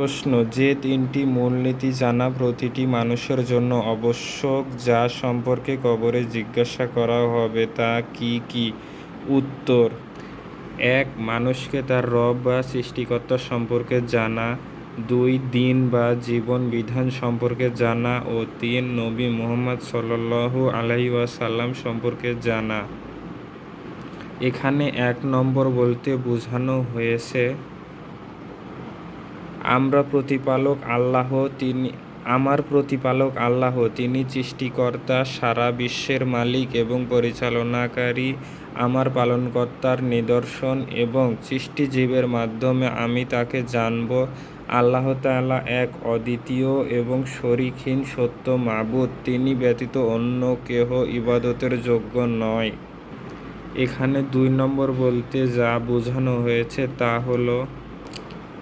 প্রশ্ন, যে তিনটি মূলনীতি জানা প্রতিটি মানুষের জন্য আবশ্যক, যা সম্পর্কে কবরে জিজ্ঞাসা করা হবে তা কি কি? উত্তর, এক, মানুষকে তার রব বা সৃষ্টিকর্তা সম্পর্কে জানা। দুই, দিন বা জীবন বিধান সম্পর্কে জানা। ও তিন, নবী মুহাম্মদ সাল্লাল্লাহু আলাইহি ওয়াসাল্লাম সম্পর্কে জানা। এখানে এক নম্বর বলতে বোঝানো হয়েছে আমরা প্রতিপালক আল্লাহ, তিনি আমার প্রতিপালক আল্লাহ, তিনি সৃষ্টিকর্তা, সারা বিশ্বের মালিক এবং পরিচালনাকারী, আমার পালনকর্তার নিদর্শন এবং সৃষ্টিজীবের মাধ্যমে আমি তাকে জানব। আল্লাহ তাআলা এক অদ্বিতীয় এবং শরিকহীন সত্য মাবুদ। তিনি ব্যতীত অন্য কেহ ইবাদতের যোগ্য নয়। এখানে দুই নম্বর বলতে যা বোঝানো হয়েছে তা হলো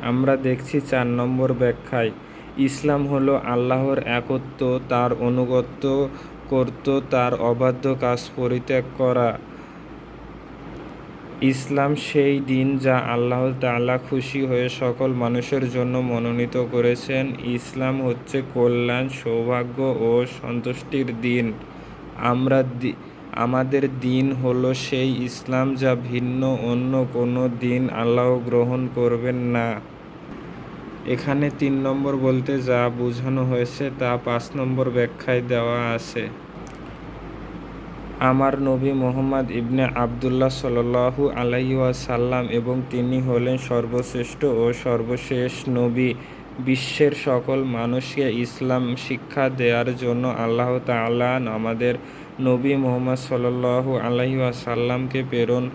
আমরা দেখছি চার নম্বর ব্যাখ্যায়, ইসলাম হলো আল্লাহর একত্ব, তার অনুগত্য করত, তার অবাধ্য কাজ পরিত্যাগ করা। ইসলাম সেই দিন যা আল্লাহ তাআলা খুশি হয়ে সকল মানুষের জন্য মনোনীত করেছেন। ইসলাম হচ্ছে কল্যাণ, সৌভাগ্য ও সন্তুষ্টির দিন। আমরা আমাদের দিন হলো সেই ইসলাম যা ভিন্ন, অন্য কোনো দিন আল্লাহ গ্রহণ করবেন না। এখানে তিন নম্বর বলতে যা বোঝানো হয়েছে তা পাঁচ নম্বর ব্যাখ্যায় দেওয়া আছে। আমার নবী মোহাম্মদ ইবনে আবদুল্লাহ সাল্লাহু আলাইসাল্লাম এবং তিনি হলেন সর্বশ্রেষ্ঠ ও সর্বশেষ নবী। বিশ্বের সকল মানুষকে ইসলাম শিক্ষা দেওয়ার জন্য আল্লাহ তাআলা আমাদের নবী মোহাম্মদ সাল্লাহু আলাইসাল্লামকে প্রেরণ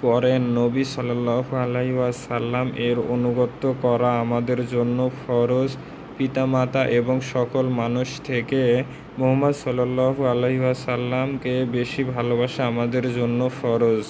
করেন। নবী সাল্লাহু আলাইসাল্লাম এর অনুগত্য করা আমাদের জন্য ফরজ। পিতামাতা এবং সকল মানুষ থেকে মোহাম্মদ সাল্লাহু আলাইসাল্লামকে বেশি ভালোবাসা আমাদের জন্য ফরজ।